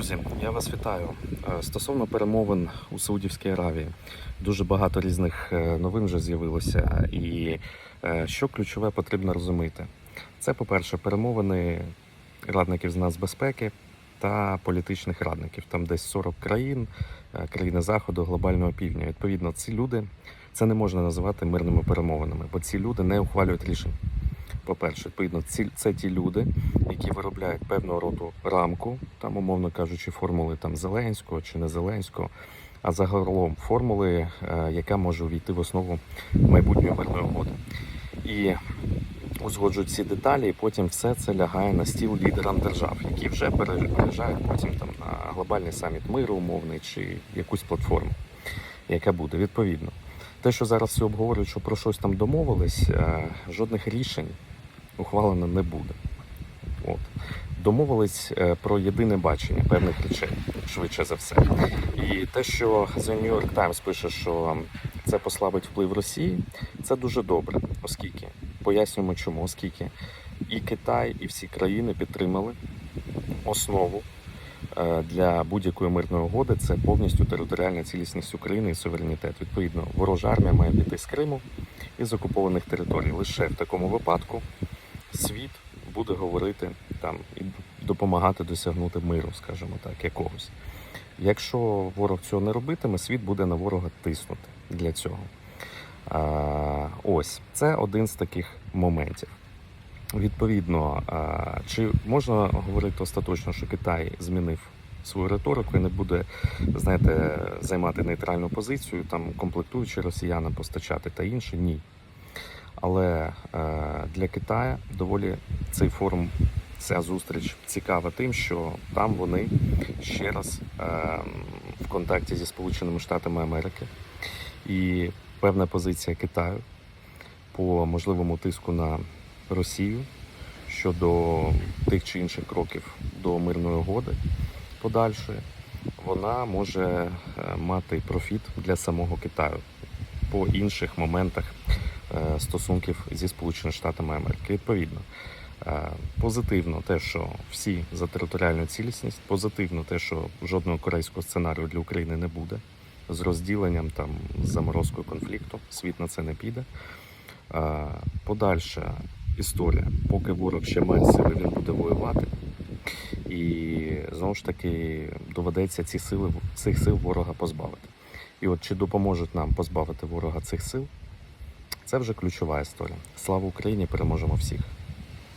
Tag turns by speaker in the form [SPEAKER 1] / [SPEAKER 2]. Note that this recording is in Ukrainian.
[SPEAKER 1] Друзі, я вас вітаю. Е, Стосовно перемовин у Саудівській Аравії, дуже багато різних е, новин вже з'явилося. І е, що ключове потрібно розуміти? Це, по-перше, перемовини радників з нацбезпеки та політичних радників. Там десь 40 країн, країни Заходу, глобального півдня. Відповідно, ці люди це не можна називати мирними перемовинами, бо ці люди не ухвалюють рішень. По-перше, відповідно, це ті люди, які виробляють певного роду рамку, там, умовно кажучи, формули там Зеленського чи не Зеленського, а загалом формули, е, яка може увійти в основу майбутньої мирної угоди. І узгоджують ці деталі, і потім все це лягає на стіл лідерам держав, які вже переїжджають потім там на глобальний саміт миру, умовний чи якусь платформу, яка буде відповідно. Те, що зараз всі обговорюють, що про щось там домовились, е, жодних рішень ухвалено не буде. От. Домовились е, про єдине бачення певних речей, швидше за все. І те, що The New York Times пише, що це послабить вплив Росії, це дуже добре, оскільки пояснюємо чому, оскільки і Китай, і всі країни підтримали основу е, для будь-якої мирної угоди це повністю територіальна цілісність України і суверенітет. Відповідно, ворожа армія має піти з Криму і з окупованих територій. Лише в такому випадку світ буде говорити там і допомагати досягнути миру, скажімо так, якогось. Якщо ворог цього не робитиме, світ буде на ворога тиснути для цього. А, ось це один з таких моментів. Відповідно, чи можна говорити остаточно, що Китай змінив свою риторику і не буде, знаєте, займати нейтральну позицію, там комплектуючи росіянам постачати та інше? Ні. Але е, для Китаю доволі цей форум, ця зустріч цікава тим, що там вони ще раз е, в контакті зі Сполученими Штатами Америки. І певна позиція Китаю по можливому тиску на Росію щодо тих чи інших кроків до мирної угоди подальшої, вона може е, мати профіт для самого Китаю по інших моментах стосунків зі Сполученими Штатами Америки. Відповідно, е, позитивно те, що всі за територіальну цілісність, позитивно те, що жодного корейського сценарію для України не буде з розділенням там заморозкою конфлікту. Світ на це не піде. Е, Подальша історія, поки ворог ще має сили, він буде воювати. І знову ж таки доведеться ці сили цих сил ворога позбавити. І от чи допоможуть нам позбавити ворога цих сил, це вже ключова історія. Слава Україні! Переможемо всіх!